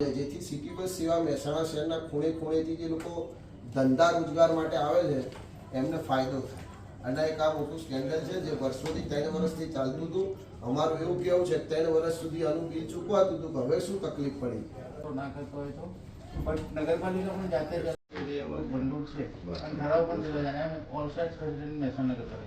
જેથી city bus સેવા મહેસાણા શહેરના ખૂણે ખૂણેથી જે લોકો ધંધા રોજગાર માટે આવે છે, એમને ફાયદો થાય. અને એક આ મોટું સ્કેન્ડલ છે, જે વર્ષોથી ત્રણ વર્ષથી ચાલતું હતું. અમારું એવું કહેવું છે ત્રણ વર્ષ સુધી આનું બિલ ચૂકવાતું હતું હવે શું તકલીફ પડી? તો ના કરતો હોય તો? પણ નગરપાલિકા પણ જાતે ભંડોળ છે અને ઠરાવ પણ થયેલો ઓલ સાઇડ મહેસાણા કરતા